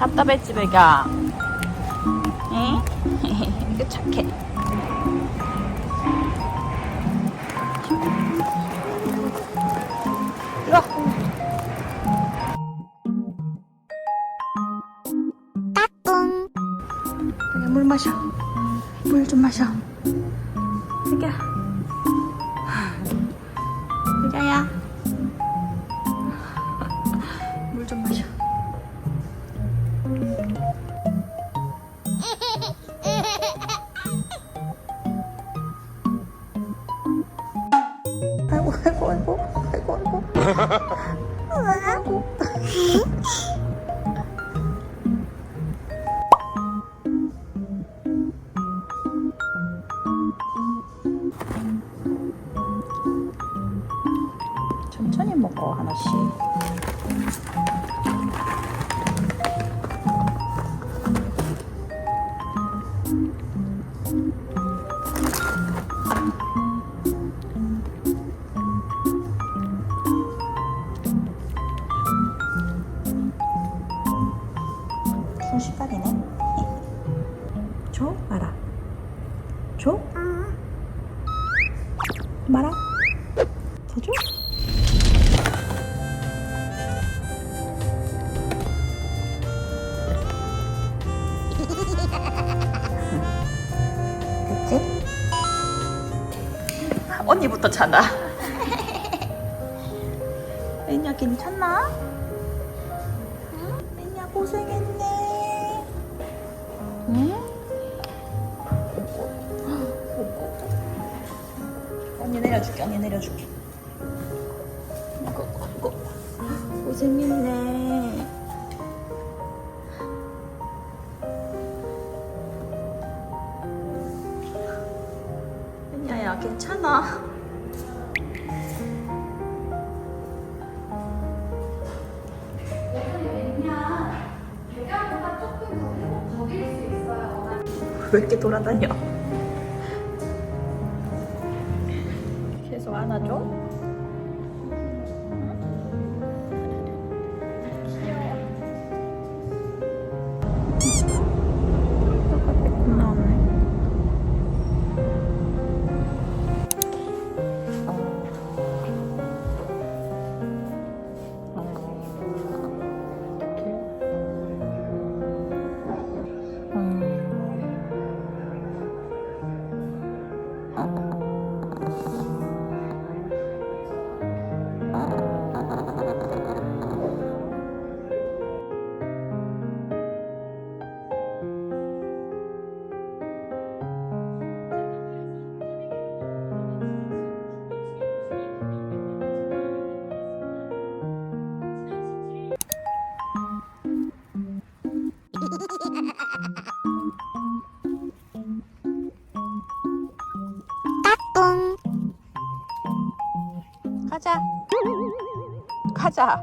왔다 배지배가. 응? 이거 착해. 이리 와. 여기 물 마셔. 물 좀 마셔. 여기 아이고 아이고 아이고 아이고 아이고. 천천히 먹어 하나씩 순식간이네 줘 말아 줘 말아 더 줘? 됐지? 언니부터 찬다. 애냐 괜찮나? 응? 애냐 고생했네. 응? 언니 내려줄게. 언니 내려줄게. 아이고, 아이고. 고생했네. 야야 괜찮아. 왜 이렇게 돌아다녀? 嗯。 가자. 가자.